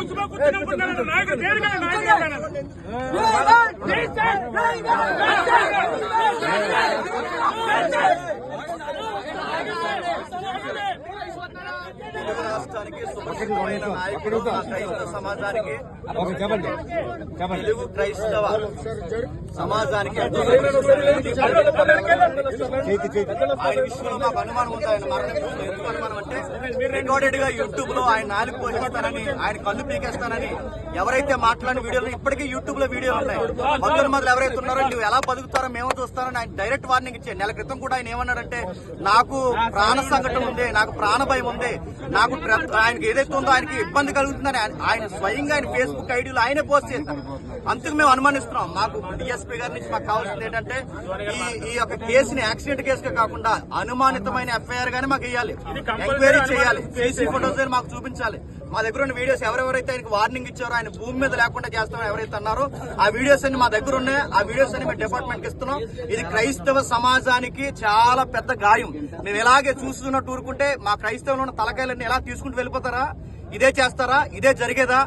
కూర్చుని కూర్చున్నప్పుడు నన్ను నాయకుడు దేనికైనా నాయకుడు రాష్ట్రానికి సుపరిచితమైన నాయకుడు క్రైస్తవ సమాజానికి తెలుగు క్రైస్తవ సమాజానికి ఆయన విషయంలో మాకు అనుమానం ఉంది ఆయన మరణం ఎందుకు అనుమానం అంటే రికార్డెడ్గా యూట్యూబ్లో ఆయన నాలుగు పోషిస్తానని ఆయన కళ్ళు పీకేస్తానని ఎవరైతే మాట్లాడిన వీడియోలు ఇప్పటికీ యూట్యూబ్లో వీడియోలు ఉన్నాయి మందుల మొదలు ఎవరైతే ఉన్నారో నువ్వు ఎలా బతుకుతారో మేము చూస్తారని ఆయన డైరెక్ట్ వార్నింగ్ ఇచ్చే నెల క్రితం కూడా ఆయన ఏమన్నాడంటే నాకు ప్రాణ సంకటం ఉంది నాకు ప్రాణ భయం ఉంది నాకు ఆయనకి ఏదైతే ఉందో ఆయనకి ఇబ్బంది కలుగుతుందని ఆయన- స్వయంగా ఆయన ఫేస్బుక్ ఐడీలో ఆయనే పోస్ట్ చేశారు. అందుకు మేము అనుమానిస్తున్నాం. మాకు డిఎస్పీ గారి నుంచి మాకు కావాల్సింది ఏంటంటే ఈ ఈ యొక్క కేసుని యాక్సిడెంట్ కేసుగా కాకుండా అనుమానితమైన ఎఫ్ఐఆర్ గానీ మాకు ఇవ్వాలి ఎంక్వైరీ చేయాలి. ఫోటోస్ మాకు చూపించాలి. మా దగ్గర ఉన్న వీడియోస్ ఎవరెవరైతే ఆయనకు వార్నింగ్ ఇచ్చారో ఆయన భూమి మీద లేకుండా చేస్తామని ఎవరైతే అన్నారో ఆ వీడియోస్ అన్ని మా దగ్గర ఉన్నాయి. ఆ వీడియోస్ అన్ని మేము డిపార్ట్మెంట్ ఇస్తున్నాం. ఇది క్రైస్తవ సమాజానికి చాలా పెద్ద గాయం. మేము ఇలాగే చూస్తున్నట్టు ఊరుకుంటే మా క్రైస్తవులు ఉన్న తలకాయలన్నీ ఎలా తీసుకుంటూ వెళ్ళిపోతారా? ఇదే చేస్తారా? ఇదే జరిగేదా?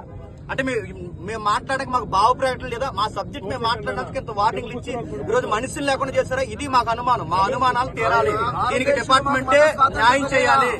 అంటే మేము మేము మాట్లాడక మాకు భావప్రకటన లేదా మా సబ్జెక్ట్ మేము మాట్లాడడానికి ఇంత వార్నింగ్లు ఇచ్చి ఈ రోజు మనుషులు లేకుండా చేస్తారా? ఇది మాకు అనుమానం. మా అనుమానాలు తీరాలి. దీనికి డిపార్ట్మెంటే న్యాయం చేయాలి.